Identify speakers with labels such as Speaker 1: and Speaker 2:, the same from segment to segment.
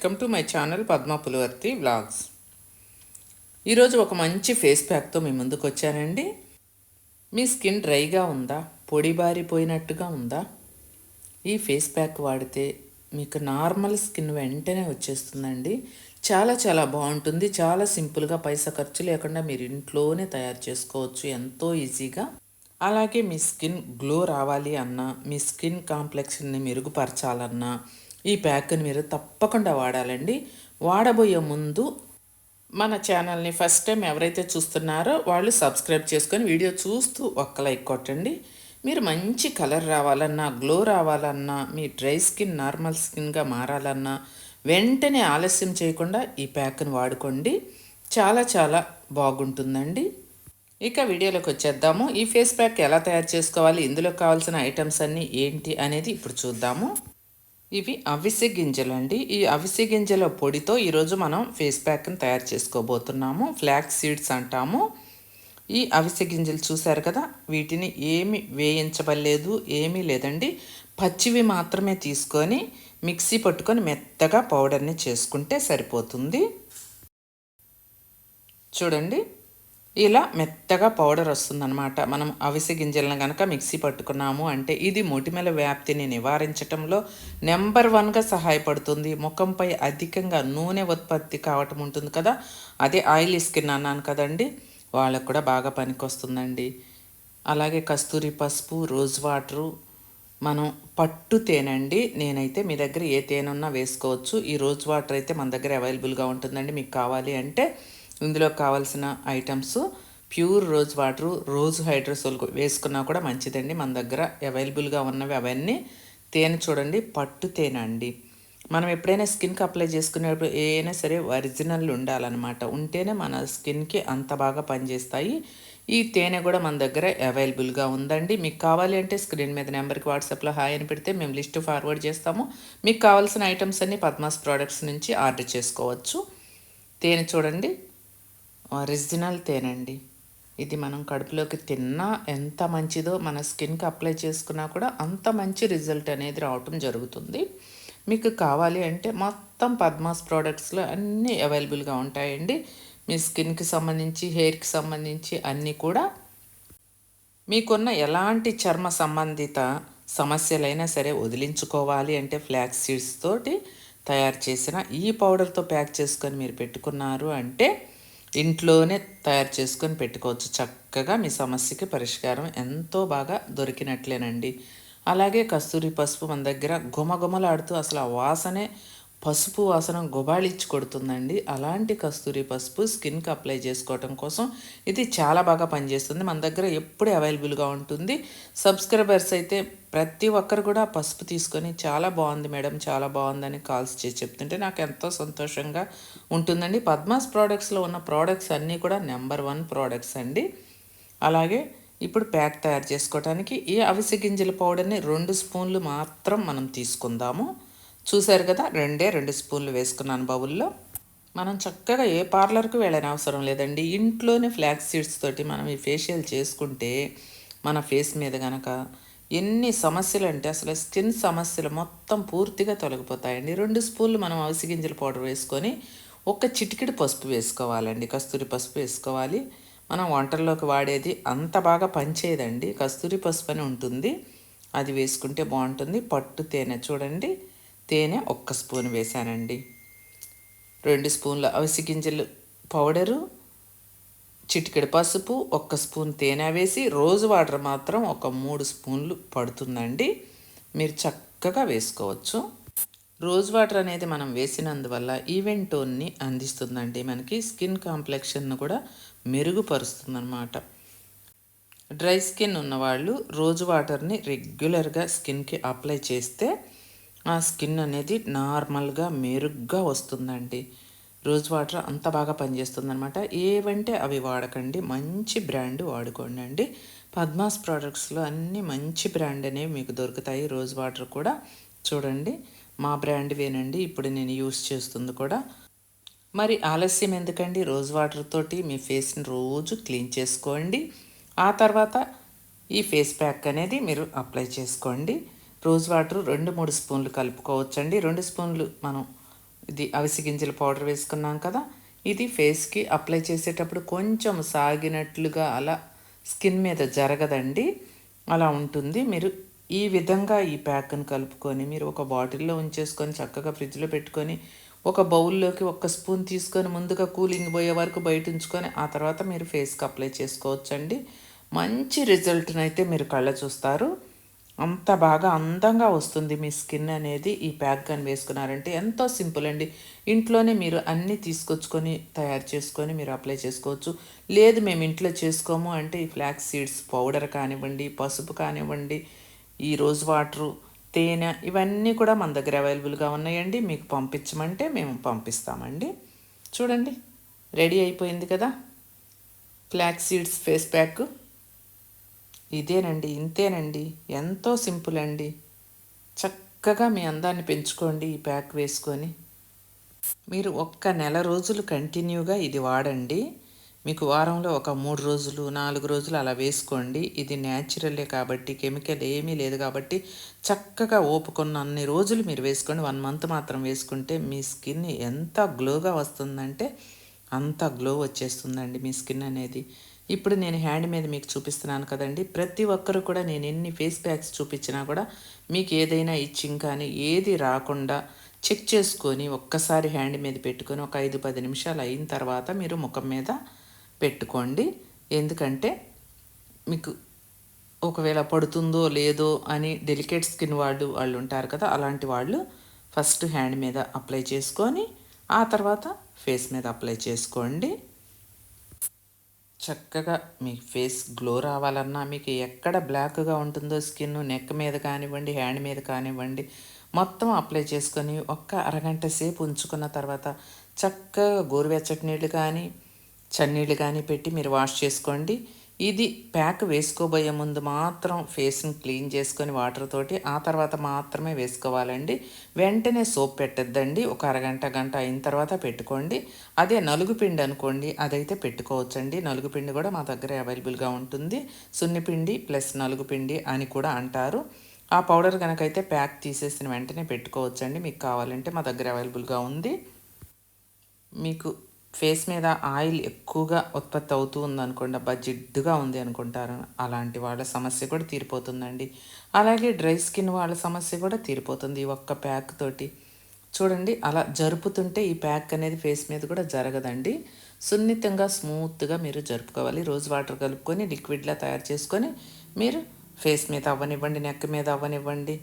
Speaker 1: Welcome to my channel Padma Pulivarthi vlogs. ఈరోజు ఒక మంచి ఫేస్ ప్యాక్తో మీ ముందుకు వచ్చానండి. మీ స్కిన్ డ్రైగా ఉందా? పొడి బారిపోయినట్టుగా ఉందా? ఈ ఫేస్ ప్యాక్ వాడితే మీకు నార్మల్ స్కిన్ వెంటనే వచ్చేస్తుందండి. చాలా చాలా బాగుంటుంది. చాలా సింపుల్గా పైసా ఖర్చు లేకుండా మీరు ఇంట్లోనే తయారు చేసుకోవచ్చు. ఎంతో ఈజీగా. అలాగే మీ స్కిన్ గ్లో రావాలి అన్నా మీ స్కిన్ కాంప్లెక్స్ని మెరుగుపరచాలన్నా ఈ ప్యాక్ని మీరు తప్పకుండా వాడాలండి. వాడబోయే ముందు మన ఛానల్ని ఫస్ట్ టైం ఎవరైతే చూస్తున్నారో వాళ్ళు సబ్స్క్రైబ్ చేసుకొని వీడియో చూస్తూ ఒక్క లైక్ కొట్టండి. మీరు మంచి కలర్ రావాలన్నా గ్లో రావాలన్నా మీ డ్రై స్కిన్ నార్మల్ స్కిన్గా మారాలన్నా వెంటనే ఆలస్యం చేయకుండా ఈ ప్యాక్ని వాడుకోండి. చాలా చాలా బాగుంటుందండి. ఇక వీడియోలోకి వచ్చేద్దాము. ఈ ఫేస్ ప్యాక్ ఎలా తయారు చేసుకోవాలి ఇందులో కావాల్సిన ఐటమ్స్ అన్నీ ఏంటి అనేది ఇప్పుడు చూద్దాము. ఇవి అవిసె గింజలు అండి. ఈ అవిసె గింజల పొడితో ఈరోజు మనం ఫేస్ ప్యాక్ని తయారు చేసుకోబోతున్నాము. ఫ్లాక్ సీడ్స్ అంటాము. ఈ అవిసె గింజలు చూశారు కదా? వీటిని ఏమి వేయించబడలేదు ఏమీ లేదండి. పచ్చివి మాత్రమే తీసుకొని మిక్సీ పట్టుకొని మెత్తగా పౌడర్ని చేసుకుంటే సరిపోతుంది. చూడండి. ఇలా మెత్తగా పౌడర్ వస్తుందన్నమాట. మనం అవిసె గింజలను కనుక మిక్సీ పట్టుకున్నాము అంటే ఇది మొటిమల వ్యాప్తిని నివారించటంలో నెంబర్ వన్గా సహాయపడుతుంది. ముఖంపై అధికంగా నూనె ఉత్పత్తి కావటం ఉంటుంది కదా? అదే ఆయిలీ స్కిన్ అన్నాను కదండి. వాళ్ళకు కూడా బాగా పనికొస్తుందండి. అలాగే కస్తూరి పసుపు రోజ్ వాటరు మనం పట్టు తేనె అండి నేనైతే మీ దగ్గర ఏ తేనె ఉన్నా వేసుకోవచ్చు. ఈ రోజ్ వాటర్ అయితే మన దగ్గర అవైలబుల్గా ఉంటుందండి. మీకు కావాలి అంటే ఇందులో కావాల్సిన items pure rose water rose hydrosol వేసుకున్నా కూడా మంచిదండి. మన దగ్గర అవైలబుల్గా ఉన్నవి అవన్నీ. తేనె చూడండి పట్టు తేనె అండి. మనం ఎప్పుడైనా స్కిన్కి అప్లై చేసుకునేటప్పుడు ఏదైనా సరే ఒరిజినల్ ఉండాలన్నమాట. ఉంటేనే మన స్కిన్కి అంత బాగా పనిచేస్తాయి. ఈ తేనె కూడా మన దగ్గర అవైలబుల్గా ఉందండి. మీకు కావాలి అంటే స్క్రీన్ మీద నెంబర్కి వాట్సాప్లో హాయ్ అని పెడితే మేము లిస్ట్ ఫార్వర్డ్ చేస్తాము. మీకు కావాల్సిన ఐటమ్స్ అన్ని పద్మాస్ ప్రోడక్ట్స్ నుంచి ఆర్డర్ చేసుకోవచ్చు. తేనె చూడండి. ఒరిజినల్ తేనండి. ఇది మనం కడుపులోకి తిన్నా ఎంత మంచిదో మన స్కిన్కి అప్లై చేసుకున్నా కూడా అంత మంచి రిజల్ట్ అనేది రావటం జరుగుతుంది. మీకు కావాలి అంటే మొత్తం పద్మాస్ ప్రోడక్ట్స్లో అన్నీ అవైలబుల్గా ఉంటాయండి. మీ స్కిన్కి సంబంధించి హెయిర్కి సంబంధించి అన్నీ కూడా. మీకున్న ఎలాంటి చర్మ సంబంధిత సమస్యలైనా సరే వదిలించుకోవాలి అంటే ఫ్లాక్స్ సీడ్స్ తోటి తయారు చేసిన ఈ పౌడర్తో ప్యాక్ చేసుకొని మీరు పెట్టుకున్నారు అంటే ఇంట్లోనే తయారు చేసుకొని పెట్టుకోవచ్చు. చక్కగా మీ సమస్యకి పరిష్కారం ఎంతో బాగా దొరికినట్లేనండి. అలాగే కస్తూరి పసుపు మన దగ్గర గుమగుమలాడుతూ అసలు ఆ వాసనే పసుపు వాసన గుబాళిచ్చి కొడుతుందండి. అలాంటి కస్తూరి పసుపు స్కిన్కి అప్లై చేసుకోవటం కోసం ఇది చాలా బాగా పనిచేస్తుంది. మన దగ్గర ఎప్పుడు అవైలబుల్గా ఉంటుంది. సబ్స్క్రైబర్స్ అయితే ప్రతి ఒక్కరు కూడా పసుపు తీసుకొని చాలా బాగుంది మేడం చాలా బాగుందని కాల్స్ చేసి చెప్తుంటే నాకు ఎంతో సంతోషంగా ఉంటుందండి. పద్మాస్ ప్రోడక్ట్స్లో ఉన్న ప్రోడక్ట్స్ అన్నీ కూడా నెంబర్ వన్ ప్రోడక్ట్స్ అండి. అలాగే ఇప్పుడు ప్యాక్ తయారు చేసుకోవడానికి ఈ అవిసె గింజల పౌడర్ని రెండు స్పూన్లు మాత్రం మనం తీసుకుందాము. చూశారు కదా రెండే రెండు స్పూన్లు వేసుకున్నాను బౌల్లో. మనం చక్కగా ఏ పార్లర్కు వెళ్ళని అవసరం లేదండి. ఇంట్లోనే ఫ్లాక్స్ సీడ్స్ తోటి మనం ఈ ఫేషియల్ చేసుకుంటే మన ఫేస్ మీద కనుక ఎన్ని సమస్యలు అంటే అసలు స్కిన్ సమస్యలు మొత్తం పూర్తిగా తొలగిపోతాయండి. రెండు స్పూన్లు మనం అవిసి గింజల పౌడర్ వేసుకొని ఒక చిటికిడి పసుపు వేసుకోవాలండి. కస్తూరి పసుపు వేసుకోవాలి. మనం వంటల్లోకి వాడేది అంత బాగా పనిచేయదండి. కస్తూరి పసుపు అని ఉంటుంది. అది వేసుకుంటే బాగుంటుంది. పట్టు తేనె చూడండి. తేనె ఒక్క స్పూన్ వేసానండి రెండు స్పూన్ల అవిసి గింజలు పౌడరు చిటికెడు పసుపు ఒక్క స్పూన్ తేనె వేసి రోజు వాటర్ మాత్రం ఒక మూడు స్పూన్లు పడుతుందండి. మీరు చక్కగా వేసుకోవచ్చు. రోజ్ వాటర్ అనేది మనం వేసినందువల్ల ఈవెంట్ టోన్ని అందిస్తుందండి. మనకి స్కిన్ కాంప్లెక్షన్ను కూడా మెరుగుపరుస్తుందన్నమాట. డ్రై స్కిన్ ఉన్నవాళ్ళు రోజు వాటర్ని రెగ్యులర్గా స్కిన్కి అప్లై చేస్తే ఆ స్కిన్ అనేది నార్మల్గా మెరుగ్గా వస్తుందండి. రోజ్ వాటర్ అంత బాగా పనిచేస్తుంది అనమాట ఏవంటే అవి వాడకండి. మంచి బ్రాండ్ వాడుకోండి అండి. పద్మాస్ ప్రోడక్ట్స్లో అన్నీ మంచి బ్రాండ్ అనేవి మీకు దొరుకుతాయి. రోజ్ వాటర్ కూడా చూడండి. మా బ్రాండ్ వేనండి. ఇప్పుడు నేను యూస్ చేస్తుంది కూడా. మరి ఆలస్యం ఎందుకండి? రోజ్ వాటర్ తోటి మీ ఫేస్ని రోజు క్లీన్ చేసుకోండి. ఆ తర్వాత ఈ ఫేస్ ప్యాక్ అనేది మీరు అప్లై చేసుకోండి. రోజ్ వాటర్ రెండు మూడు స్పూన్లు కలుపుకోవచ్చండి. రెండు స్పూన్లు మనం ఇది అవిసి గింజల పౌడర్ వేసుకున్నాం కదా ఇది ఫేస్కి అప్లై చేసేటప్పుడు కొంచెం సాగినట్లుగా అలా స్కిన్ మీద జరగదండి. అలా ఉంటుంది. మీరు ఈ విధంగా ఈ ప్యాక్ని కలుపుకొని మీరు ఒక బాటిల్లో ఉంచేసుకొని చక్కగా ఫ్రిడ్జ్లో పెట్టుకొని ఒక బౌల్లోకి ఒక స్పూన్ తీసుకొని ముందుగా కూలింగ్ పోయే వరకు బయట ఉంచుకొని ఆ తర్వాత మీరు ఫేస్కి అప్లై చేసుకోవచ్చండి. మంచి రిజల్ట్ని అయితే మీరు కళ్ళ చూస్తారు. అంత బాగా అందంగా వస్తుంది మీ స్కిన్ అనేది ఈ ప్యాక్ కానీ వేసుకున్నారంటే ఎంతో సింపుల్ అండి. ఇంట్లోనే మీరు అన్నీ తీసుకొచ్చుకొని తయారు చేసుకొని మీరు అప్లై చేసుకోవచ్చు. లేదు మేము ఇంట్లో చేసుకోము అంటే ఈ ఫ్లాక్స్ సీడ్స్ పౌడర్ కానివ్వండి పసుపు కానివ్వండి ఈ రోజ్ వాటరు తేనె ఇవన్నీ కూడా మన దగ్గర అవైలబుల్గా ఉన్నాయండి. మీకు పంపించమంటే మేము పంపిస్తామండి. చూడండి రెడీ అయిపోయింది కదా? Flax seeds face pack. ఇదేనండి ఇంతేనండి ఎంతో సింపుల్ అండి. చక్కగా మీ అందాన్ని పెంచుకోండి ఈ ప్యాక్ వేసుకొని. మీరు ఒక్క నెల రోజులు కంటిన్యూగా ఇది వాడండి. మీకు వారంలో ఒక మూడు రోజులు నాలుగు రోజులు అలా వేసుకోండి. ఇది న్యాచురలే కాబట్టి కెమికల్ ఏమీ లేదు కాబట్టి చక్కగా ఓపుకున్న అన్ని రోజులు మీరు వేసుకోండి. వన్ మంత్ మాత్రం వేసుకుంటే మీ స్కిన్ ఎంత గ్లోగా వస్తుందంటే అంత గ్లో వచ్చేస్తుందండి మీ స్కిన్ అనేది. ఇప్పుడు నేను హ్యాండ్ మీద మీకు చూపిస్తున్నాను కదండి. ప్రతి ఒక్కరు కూడా నేను ఎన్ని ఫేస్ ప్యాక్స్ చూపించినా కూడా మీకు ఏదైనా ఇచ్చింగ్ కానీ ఏది రాకుండా చెక్ చేసుకొని ఒక్కసారి హ్యాండ్ మీద పెట్టుకొని ఒక ఐదు పది నిమిషాలు అయిన తర్వాత మీరు ముఖం మీద పెట్టుకోండి. ఎందుకంటే మీకు ఒకవేళ పడుతుందో లేదో అని డెలికేట్ స్కిన్ వాళ్ళు వాళ్ళు ఉంటారు కదా అలాంటి వాళ్ళు ఫస్ట్ హ్యాండ్ మీద అప్లై చేసుకొని ఆ తర్వాత ఫేస్ మీద అప్లై చేసుకోండి. చక్కగా మీ ఫేస్ గ్లో రావాలన్నా మీకు ఎక్కడ బ్లాక్గా ఉంటుందో స్కిన్ నెక్ మీద కానివ్వండి హ్యాండ్ మీద కానివ్వండి మొత్తం అప్లై చేసుకొని ఒక్క అరగంట సేపు ఉంచుకున్న తర్వాత చక్కగా గోరువెచ్చటి నీళ్ళు కానీ చన్నీళ్ళు కానీ పెట్టి మీరు వాష్ చేసుకోండి. ఇది ప్యాక్ వేసుకోబోయే ముందు మాత్రం ఫేస్ని క్లీన్ చేసుకొని వాటర్ తోటి ఆ తర్వాత మాత్రమే వేసుకోవాలండి. వెంటనే సోప్ పెట్టద్దండి. ఒక అరగంట గంట అయిన తర్వాత పెట్టుకోండి. అదే నలుగు పిండి అనుకోండి అదైతే పెట్టుకోవచ్చండి. నలుగు పిండి కూడా మా దగ్గర అవైలబుల్గా ఉంటుంది. సున్నిపిండి ప్లస్ నలుగు పిండి అని కూడా అంటారు. ఆ పౌడర్ కనుకైతే ప్యాక్ తీసేసిన వెంటనే పెట్టుకోవచ్చండి. మీకు కావాలంటే మా దగ్గర అవైలబుల్గా ఉంది. మీకు ఫేస్ మీద ఆయిల్ ఎక్కువగా ఉత్పత్తి అవుతూ ఉందనుకోండి అబ్బా జిడ్డుగా ఉంది అనుకుంటారు. అలాంటి వాళ్ళ సమస్య కూడా తీరిపోతుందండి. అలాగే డ్రై స్కిన్ వాళ్ళ సమస్య కూడా తీరిపోతుంది ఈ ఒక్క ప్యాక్ తోటి. చూడండి అలా జరుపుతుంటే ఈ ప్యాక్ అనేది ఫేస్ మీద కూడా జరగదండి. సున్నితంగా స్మూత్గా మీరు జరుపుకోవాలి. రోజ్ వాటర్ కలుపుకొని లిక్విడ్లా తయారు చేసుకొని మీరు ఫేస్ మీద అవ్వనివ్వండి నెక్ మీద అవ్వనివ్వండి.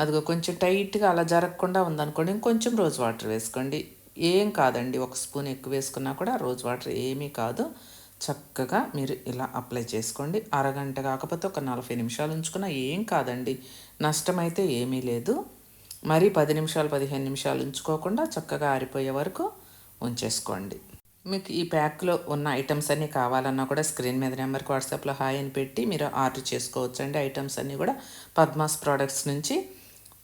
Speaker 1: అదిగో కొంచెం టైట్గా అలా జరగకుండా ఉందనుకోండి ఇంకొంచెం రోజు వాటర్ వేసుకోండి. ఏం కాదండి. ఒక స్పూన్ ఎక్కువ వేసుకున్నా కూడా రోజ్ వాటర్ ఏమీ కాదు. చక్కగా మీరు ఇలా అప్లై చేసుకోండి. అరగంట కాకపోతే ఒక నలభై నిమిషాలు ఉంచుకున్నా ఏం కాదండి. నష్టమైతే ఏమీ లేదు. మరీ పది నిమిషాలు పదిహేను నిమిషాలు ఉంచుకోకుండా చక్కగా ఆరిపోయే వరకు ఉంచేసుకోండి. మీకు ఈ ప్యాక్లో ఉన్న ఐటమ్స్ అన్నీ కావాలన్నా కూడా స్క్రీన్ మీద నెంబర్కి వాట్సాప్లో హాయ్ అని పెట్టి మీరు ఆర్డర్ చేసుకోవచ్చండి. ఐటమ్స్ అన్నీ కూడా పద్మాస్ ప్రోడక్ట్స్ నుంచి.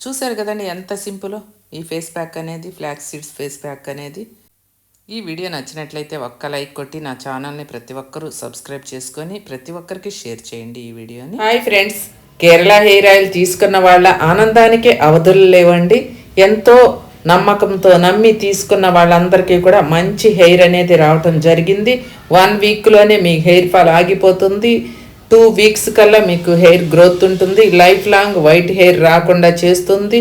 Speaker 1: చూసారు కదండి ఎంత సింపుల్? ఈ ఫేస్ ప్యాక్ అనేది ఫ్లాక్స్ సీడ్స్ ఫేస్ ప్యాక్ అనేది. ఈ వీడియో నచ్చినట్లయితే ఒక్క లైక్ కొట్టి నా ఛానల్ని ప్రతి ఒక్కరూ సబ్స్క్రైబ్ చేసుకొని ప్రతి ఒక్కరికి షేర్ చేయండి ఈ వీడియోని hi friends Kerala hair oil తీసుకున్న వాళ్ళ ఆనందానికి అవధులు లేవండి. ఎంతో నమ్మకంతో నమ్మి తీసుకున్న వాళ్ళందరికీ కూడా మంచి హెయిర్ అనేది రావటం జరిగింది. వన్ వీక్లోనే మీ హెయిర్ ఫాల్ ఆగిపోతుంది. టూ వీక్స్ కల్లా మీకు హెయిర్ గ్రోత్ ఉంటుంది. లైఫ్ లాంగ్ వైట్ హెయిర్ రాకుండా చేస్తుంది.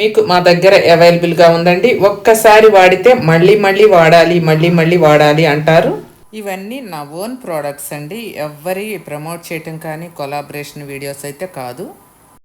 Speaker 1: మీకు మా దగ్గర అవైలబుల్గా ఉందండి. ఒక్కసారి వాడితే మళ్ళీ మళ్ళీ వాడాలి మళ్ళీ మళ్ళీ వాడాలి అంటారు. ఇవన్నీ నా ఓన్ ప్రోడక్ట్స్ అండి. ఎవరి ప్రమోట్ చేయటం కానీ కొలాబరేషన్ వీడియోస్ అయితే కాదు.